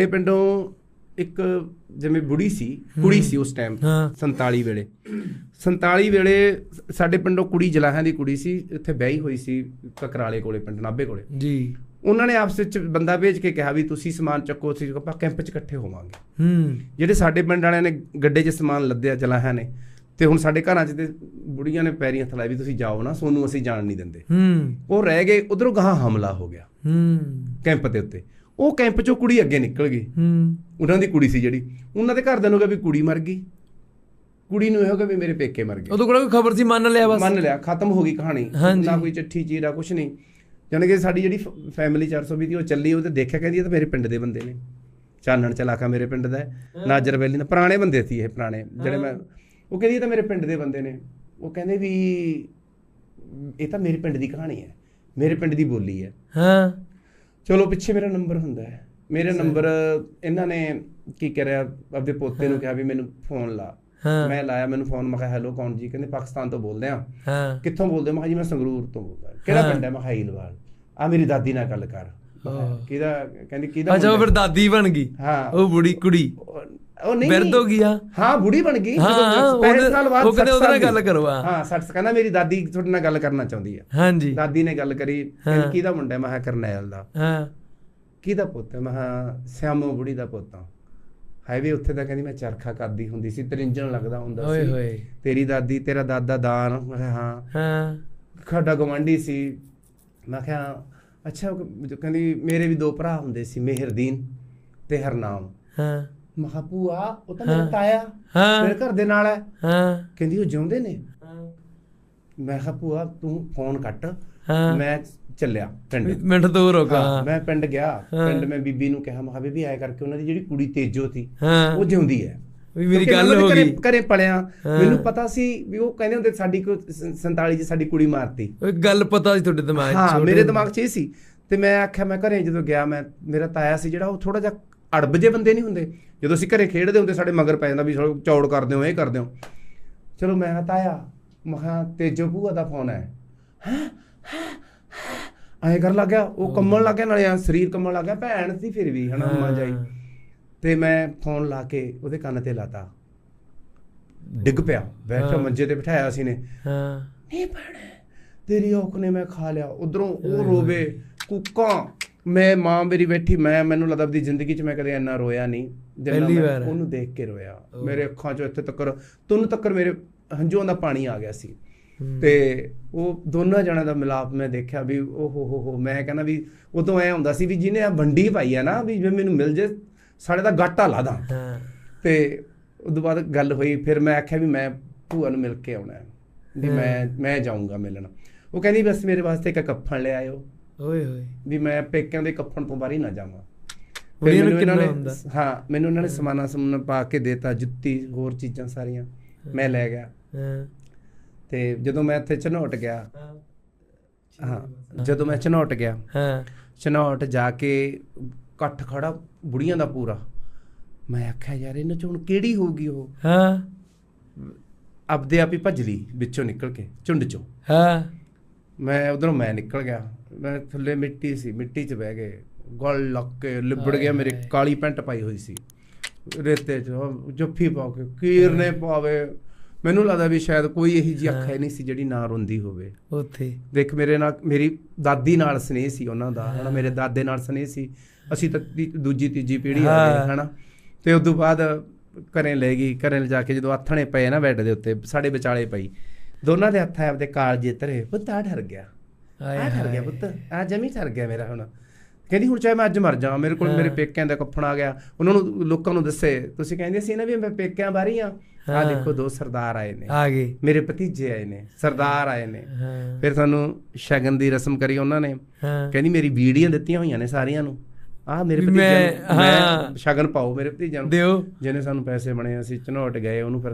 ਇਹ ਪਿੰਡੋਂ ਇੱਕ ਜਿਵੇਂ ਬੁੜੀ ਸੀ ਕੁੜੀ ਸੀ ਉਸ ਟਾਈਮ ਹਾਂ। 47 ਵੇਲੇ। 47 ਵੇਲੇ ਸਾਡੇ ਪਿੰਡੋਂ ਕੁੜੀ ਜਲਾਹਾਂ ਦੀ ਕੁੜੀ ਸੀ ਇੱਥੇ ਵਿਆਹੀ ਹੋਈ ਸੀ ਕਕਰਾਲੇ ਕੋਲੇ ਪਿੰਡ ਨਾਭੇ ਕੋਲੇ। ਜੀ। ਉਹਨਾਂ ਨੇ ਆਪਸ ਵਿੱਚ ਬੰਦਾ ਭੇਜ ਕੇ ਕਿਹਾ ਵੀ ਤੁਸੀਂ ਸਮਾਨ ਚੱਕੋ ਅਸੀਂ ਆਪਾਂ ਕੈਂਪ 'ਚ ਇਕੱਠੇ ਹੋਵਾਂਗੇ। ਹੂੰ। ਜਿਹੜੇ ਸਾਡੇ ਪਿੰਡ ਵਾਲਿਆਂ ਨੇ ਗੱਡੇ 'ਚ ਸਮਾਨ ਲੱਦਿਆ ਜਲਾਹਾਂ ਨੇ ਤੇ ਹੁਣ ਸਾਡੇ ਘਰਾਂ 'ਚ ਤੇ ਬੁੜੀਆਂ ਨੇ ਪੈਰੀਂ ਹੱਥ ਲਾਏ ਵੀ ਤੁਸੀਂ ਜਾਓ ਨਾ ਸੋਨੂੰ ਅਸੀਂ ਜਾਣ ਨਹੀਂ ਦਿੰਦੇ। ਹੂੰ। ਉਹ ਰਹਿ ਗਏ ਉਧਰੋਂ ਗਾਹਾਂ ਹਮਲਾ ਹੋ ਗਿਆ। ਹੂੰ। ਕੈਂਪ ਦੇ ਉੱਤੇ। ਉਹ ਕੈਂਪ 'ਚੋਂ ਕੁੜੀ ਅੱਗੇ ਨਿਕਲ ਗਈ। ਹੂੰ। ਉਹਨਾਂ ਦੀ ਕੁੜੀ ਸੀ ਜਿਹੜੀ। ਉਹਨਾਂ ਦੇ ਘਰਦਿਆਂ ਨੂੰ ਕਿਹਾ ਵੀ ਕੁੜੀ ਮਰ ਗਈ। ਕੁੜੀ ਨੂੰ ਇਹ ਗਿਆ ਵੀ ਮੇਰੇ ਪੇਕੇ ਮਰ ਗਏ। ਉਦੋਂ ਕੋਲ ਕੋਈ ਖਬਰ ਸੀ ਮੰਨ ਲਿਆ ਬਸ? ਮੰਨ ਲਿਆ ਖਤਮ ਹੋ ਗਈ ਕਹਾਣੀ। ਨਾ ਕੋਈ ਚਿੱਠੀ ਚੀਰਾ ਕੁਛ ਨਹੀਂ। ਜਾਣੀ ਕਿ ਸਾਡੀ ਜਿਹੜੀ ਫੈਮਿਲੀ 420 ਦੀ ਉਹ ਚੱਲੀ ਉਹ ਤੇ ਦੇਖਿਆ ਕਹਿੰਦੀ ਇਹ ਤਾਂ ਮੇਰੇ ਪਿੰਡ ਦੇ ਬੰਦੇ ਨੇ। ਚਾਨਣ ਚਲਾਕਾ ਮੇਰੇ ਪਿੰਡ ਦਾ ਨਾਜਰ ਵੈਲੀ ਦਾ ਪੁਰਾਣੇ ਬੰਦੇ ਸੀ ਇਹ ਪੁਰਾਣੇ। ਜਿਹੜੇ ਮੈਂ ਉਹ ਕਹਿੰਦੀ ਇਹ ਤਾਂ ਮੇਰੇ ਪਿੰਡ ਦੇ ਬੰਦੇ ਨੇ। ਉਹ ਕਹਿੰਦੇ ਵੀ ਇਹ ਤਾਂ ਮੇਰੇ ਪਿੰਡ ਦੀ ਕਹਾਣੀ ਹੈ। ਮੇਰੇ ਪਿੰਡ ਦੀ ਬੋਲੀ ਹੈ। ਹਾਂ। ਚਲੋ ਪਿੱਛੇ ਮੇਰਾ ਨੰਬਰ ਹੁੰਦਾ ਹੈ। ਮੇਰੇ ਨੰਬਰ ਇਹਨਾਂ ਨੇ ਕੀ ਕਰਿਆ ਆਪਦੇ ਪੋਤੇ ਨੂੰ ਕਿਹਾ ਵੀ ਮੈਨੂੰ ਫੋਨ ਲਾ। ਮੈਂ ਲਾਇਆ ਮੈਨੂੰ ਫੋਨ ਮੈਂ ਕਿਹਾ ਹੈਲੋ ਕੌਣ ਜੀ? ਕਹਿੰਦੇ ਪਾਕਿਸਤਾਨ ਤੋਂ ਬੋਲਦੇ ਆ ਹਾਂ। ਕਿੱਥੋਂ ਬੋਲਦੇ? ਮੈਂ ਕਿਹਾ ਜੀ ਮੈਂ ਸੰਗਰੂਰ ਤੋਂ ਬੋਲਦਾ ਕਿਹੜਾ। ਪਿੰਡ ਹੈ? ਮੈਂ ਕਿਹਾ ਹੀਲਵਾਲ। ਆ ਮੇਰੀ ਦਾਦੀ ਨਾਲ ਗੱਲ ਕਰ। ਕਿਹਦਾ ਕਹਿੰਦੀ ਕਿਹਦਾ ਅੱਛਾ ਫਿਰ ਦਾਦੀ ਬਣ ਗਈ। ਹਾਂ। ਉਹ ਬੁੜੀ ਕੁੜੀ। ਉਹ ਨਹੀਂ। ਬਿਰਧ ਹੋ ਗਈ ਆ? ਹਾਂ ਬੁੜੀ ਬਣ ਗਈ। 65 ਸਾਲ ਬਾਅਦ ਉਹ ਕਹਿੰਦੇ 60 ਉਹਦੇ ਨਾਲ। ਗੱਲ ਕਰੋ, ਹਾਂ। ਹਾਂ 60 ਕਹਿੰਦਾ ਮੇਰੀ ਦਾਦੀ ਤੁਹਾਡੇ ਨਾਲ ਗੱਲ ਕਰਨਾ ਚਾਹੁੰਦੀ ਹੈ ਹਾਂਜੀ। ਦਾਦੀ ਨੇ ਗੱਲ ਕਰੀ। ਕਹਿੰਦੀ ਕਿਹਦਾ ਮੁੰਡਾ? ਮੈਂ ਕਿਹਾ ਕਰਨੈਲ ਦਾ। ਹਾਂ। ਕਿਹਦਾ ਪੁੱਤ? ਹੈ ਮੈਂ ਕਿਹਾ ਸਿਆਮੋ ਬੁੜੀ ਦਾ ਪੁੱਤ ਆ। ਹਾਈਵੇ ਉੱਥੇ ਤਾਂ ਕਹਿੰਦੀ ਮੈਂ ਚਰਖਾ ਕਰਦੀ ਹੁੰਦੀ ਸੀ ਤਰਿੰਜਣ ਲੱਗਦਾ ਹੁੰਦਾ ਓਏ ਸੀ। ਹੋਏ। ਤੇਰੀ ਦਾਦੀ ਤੇਰਾ ਦਾਦਾ ਦਾਨ ਹਾਂ। ਹਾਂ। ਸਾਡਾ ਗਵਾਂਢੀ ਸੀ। ਮੈਂ ਕਿਹਾ ਅੱਛਾ ਕਹਿੰਦੀ ਮੇਰੇ ਵੀ ਦੋ ਭਰਾ ਹੁੰਦੇ ਸੀ ਮਿਹਰਦੀਨ ਤੇ ਹਰਨਾਮ। ਹਾਂ। ਮੈਂ ਕਿਹਾ ਭੂਆ ਉਹ ਤਾਂ ਮੇਰਾ। ਤਾਇਆ ਮੇਰੇ ਘਰ ਦੇ ਨਾਲ ਹੈ। ਹਾਂ। ਕਹਿੰਦੀ ਉਹ ਜਿਉਂਦੇ ਨੇ? ਮੈਂ ਕਿਹਾ ਭੂਆ ਤੂੰ ਫੋਨ ਕੱਟ। ਮੈਂ ਚੱਲਿਆ ਪਿੰਡ। ਮਿੰਟ ਦੂਰ ਹੋ ਗਿਆ ਮੈਂ ਪਿੰਡ ਗਿਆ। ਪਿੰਡ ਮੈਂ ਬੀਬੀ ਨੂੰ ਕਿਹਾ ਮੈਂ ਕਿਹਾ ਬੀਬੀ ਆਇਆ ਕਰਕੇ ਉਹਨਾਂ ਦੀ ਜਿਹੜੀ ਕੁੜੀ ਤੇਜੋ ਸੀ ਉਹ ਜਿਉਂਦੀ ਹੈ। ਵੀ ਮੇਰੀ ਗੱਲ ਹੋ ਗਈ। ਘਰੇ- ਘਰੇ ਪੜਿਆ। ਮੈਨੂੰ ਪਤਾ ਸੀ ਵੀ ਉਹ ਕਹਿੰਦੇ ਹੁੰਦੇ ਸਾਡੀ ਕੋ 47 ਚ ਸਾਡੀ ਕੁੜੀ ਮਾਰਤੀ। ਉਹ ਗੱਲ ਪਤਾ ਸੀ ਤੁਹਾਡੇ ਦਿਮਾਗ 'ਚ ਹਾਂ ਮੇਰੇ। ਦਿਮਾਗ 'ਚ ਇਹ ਸੀ। ਤੇ ਮੈਂ ਆਖਿਆ ਮੈਂ ਘਰੇ ਜਦੋਂ ਗਿਆ ਮੈਂ ਮੇਰਾ ਤਾਇਆ ਸੀ ਜਿਹੜਾ ਉਹ ਥੋੜਾ ਜਿਹਾ ਅੜਬ ਜੇ ਬੰਦੇ ਨਹੀਂ ਹੁੰਦੇ। ਜਦੋਂ ਅਸੀਂ ਘਰੇ ਖੇਡਦੇ ਹੁੰਦੇ ਸਾਡੇ ਮਗਰ ਪੈ ਜਾਂਦਾ ਵੀ ਚੌੜ ਕਰਦੇ ਹੋ ਇਹ ਕਰਦੇ ਹੋ। ਚਲੋ ਮੈਂ ਤਾਇਆ ਮਹਾ ਤੇਜੋ ਭੂਆ ਦਾ ਫੋਨ ਹੈ। ਐਂ ਕਰ ਲੱਗ ਗਿਆ ਉਹ ਕੰਮਣ ਲੱਗ ਗਿਆ ਨਾਲੇ ਐਂ ਸਰੀਰ ਕੰਮਣ ਲੱਗ ਗਿਆ ਭੈਣ ਸੀ ਫਿਰ ਵੀ ਹਨਾ ਮਾਂ ਜਾਈ। ਤੇ ਮੈਂ ਫੋਨ ਲਾ ਕੇ ਉਹਦੇ ਕੰਨ ਤੇ ਲਾਤਾ। ਡਿੱਗ ਪਿਆ। ਬੈਠਾ। ਮੰਜੇ ਤੇ ਬਿਠਾਇਆ ਸੀ ਨੇ। ਹਾਂ। ਨਹੀਂ ਭੈਣੇ ਤੇਰੀ ਔਖ ਨੇ ਮੈਂ ਖਾ ਲਿਆ। ਉਧਰੋਂ ਉਹ ਰੋਵੇ ਕੁੱਕਾਂ। ਮੈਂ ਮਾਂ ਮੇਰੀ ਬੈਠੀ ਮੈਂ ਮੈਨੂੰ ਲੱਗਦਾ ਆਪਣੀ ਜ਼ਿੰਦਗੀ 'ਚ ਮੈਂ ਕਦੇ ਇੰਨਾ ਰੋਇਆ ਨਹੀਂ ਜਿੰਨਾ ਮੈਂ। ਉਹਨੂੰ ਦੇਖ ਕੇ ਰੋਇਆ। ਮੇਰੇ ਅੱਖਾਂ 'ਚੋਂ ਇੱਥੇ ਤੱਕ ਤੁੰਨ ਤੱਕ ਮੇਰੇ ਹੰਝੂਆਂ ਦਾ ਪਾਣੀ ਆ ਗਿਆ ਸੀ। ਤੇ ਉਹ ਦੋਨਾਂ ਜਣਿਆਂ ਦਾ ਮਿਲਾਪ ਮੈਂ ਦੇਖਿਆ ਵੀ ਓ ਹੋ ਹੋ ਹੋ ਮੈਂ ਕਹਿੰਦਾ ਵੀ ਉਦੋਂ ਐ ਹੁੰਦਾ ਸੀ ਵੀ ਜਿਹਨੇ ਆ ਵੰਡੀ ਪਾਈ ਆ ਨਾ ਵੀ ਜੇ ਮੈਨੂੰ ਮਿਲ ਜੇ ਸਾਡੇ ਦਾ ਗਾਟਾ ਲਾ ਦਾਂ ਤੇ ਉਦੋਂ ਬਾਅਦ ਗੱਲ ਹੋਈ ਫਿਰ ਮੈਂ ਆਖਿਆ ਵੀ ਮੈਂ ਭੂਆ ਨੂੰ ਮਿਲ ਕੇ ਆਉਣਾ ਵੀ। ਮੈਂ ਮੈਂ ਜਾਊਂਗਾ ਮਿਲਣ ਉਹ ਕਹਿੰਦੀ ਬਸ ਮੇਰੇ ਵਾਸਤੇ ਇੱਕ ਕੱਫਣ ਲੈ ਆਇਓ ਓਏ ਹੋਏ। ਵੀ ਮੈਂ ਪੇਕਿਆਂ ਦੇ ਕੱਫਣ ਤੋਂ ਬਾਹਰ ਹੀ ਨਾ ਜਾਵਾਂ। ਫਿਰ ਮੈਨੂੰ ਇਹਨਾਂ ਕਿੰਨਾ ਨੇ ਹੁੰਦਾ ਹਾਂ ਮੈਨੂੰ ਉਹਨਾਂ ਨੇ ਸਮਾਨਾ ਸਮੂਨਾ ਪਾ ਕੇ ਦੇਤਾ ਜੁੱਤੀ ਹੋਰ ਚੀਜ਼ਾਂ ਸਾਰੀਆਂ। ਮੈਂ ਲੈ ਗਿਆ। ਹਾਂ। ਤੇ ਜਦੋਂ ਮੈਂ ਇੱਥੇ ਚਨੌਟ ਗਿਆ ਹਾਂ। ਜਦੋਂ ਮੈਂ ਚਨੌਟ ਗਿਆ ਹਾਂ। ਚਨੌਟ ਜਾ ਕੇ ਇਕੱਠ ਖੜਾ ਬੁੜੀਆਂ ਦਾ ਪੂਰਾ। ਮੈਂ ਆਖਿਆ ਯਾਰ ਇਹਨਾਂ ਚੋਂ ਹੁਣ ਕਿਹੜੀ ਹੋਊਗੀ ਉਹ? ਹਾਂ। ਆਪਦੇ ਆਪ ਹੀ ਭੱਜ ਲਈ ਵਿੱਚੋਂ ਨਿਕਲ ਕੇ ਝੁੰਡ ਚੋਂ। ਹਾਂ। ਮੈਂ ਉਧਰੋਂ ਮੈਂ ਨਿਕਲ ਗਿਆ। ਮੈਂ ਥੱਲੇ ਮਿੱਟੀ ਸੀ ਮਿੱਟੀ 'ਚ ਬਹਿ ਗਏ। ਗਲ ਲੱਗ ਕੇ ਲਿਬੜ ਗਿਆ ਮੇਰੀ। ਕਾਲੀ ਪੈਂਟ ਪਾਈ ਹੋਈ ਸੀ। ਰੇਤੇ 'ਚ ਜੱਫੀ ਪਾ ਕੇ ਕੀਰਨੇ ਪਾਵੇ। ਮੈਨੂੰ ਲੱਗਦਾ ਵੀ ਸ਼ਾਇਦ ਕੋਈ ਇਹੀ ਜਿਹੀ ਅੱਖ ਹੈ ਨਹੀਂ ਸੀ ਜਿਹੜੀ ਨਾ ਰੋਂਦੀ ਹੋਵੇ। ਉੱਥੇ। ਦੇਖ ਮੇਰੇ ਨਾਲ ਮੇਰੀ ਦਾਦੀ ਨਾਲ ਸਨੇਹ ਸੀ ਉਹਨਾਂ ਦਾ ਹਨਾ ਮੇਰੇ ਦਾਦੇ ਨਾਲ ਸਨੇਹ ਸੀ। ਅਸੀਂ ਤਾਂ ਦੂਜੀ ਤੀਜੀ ਪੀੜ੍ਹੀ ਆ ਹਾਂ। ਗਏ ਹਨਾ। ਤੇ ਉਸ ਤੋਂ ਬਾਅਦ ਘਰੇ ਲੈ ਗਈ ਘਰੇ ਲਿਜਾ ਕੇ ਜਦੋਂ ਆਥਣੇ ਪਏ ਨਾ ਬੈੱਡ ਦੇ ਉੱਤੇ ਸਾਡੇ ਵਿਚਾਲੇ ਪਈ। ਦੋਨਾਂ ਦੇ ਹੱਥਾਂ ਆਪਦੇ ਕਾਲਜੇ ਧਰੇ ਪੁੱਤ ਆ ਠਰ ਗਿਆ। ਆ ਠਰ ਗਿਆ। ਪੁੱਤ। ਆ ਜਮੀ ਠਰ ਗਿਆ ਮੇਰਾ ਹੁਣ। ਕਹਿੰਦੀ ਹੁਣ ਚਾਹੇ ਮੈਂ ਅੱਜ ਮਰ ਜਾਵਾਂ ਮੇਰੇ ਕੋਲ। ਮੇਰੇ ਪੇਕਿਆਂ ਦਾ ਕੱਫਣ ਆ ਗਿਆ। ਉਹਨਾਂ ਨੂੰ ਲੋਕਾਂ ਨੂੰ ਦੱਸੇ। ਤੁਸੀਂ ਕਹਿੰਦੇ ਸੀ ਨਾ ਵੀ ਮੈਂ ਪੇਕਿਆਂ ਬਾਰੀ ਆ। ਆ। ਦੇਖੋ ਦੋ ਸਰਦਾਰ ਆਏ ਨੇ। ਆ ਗਏ। ਮੇਰੇ ਭਤੀਜੇ ਆਏ ਨੇ ਸਰਦਾਰ ਆਏ ਨੇ। ਫਿਰ ਸਾਨੂੰ ਸ਼ਗਨ ਦੀ ਰਸਮ ਕਰੀ ਉਹਨਾਂ ਨੇ। ਕਹਿੰਦੀ ਮੇਰੀ ਵੀਡੀਆਂ ਦਿੱਤੀਆਂ ਹੋਈਆਂ ਨੇ ਸਾਰਿਆਂ ਨੂੰ। ਆਹ ਮੇਰੇ ਭਤੀਜੇ ਮੈਂ- ਨੂੰ। ਮੈਂ ਹਾਂ। ਸ਼ਗਨ ਪਾਓ ਮੇਰੇ ਭਤੀਜਿਆਂ ਨੂੰ। ਦਿਓ। ਜਿਹਨੇ ਸਾਨੂੰ ਪੈਸੇ ਬਣੇ ਅਸੀਂ ਝਨੋਟ ਗਏ ਉਹਨੂੰ ਫਿਰ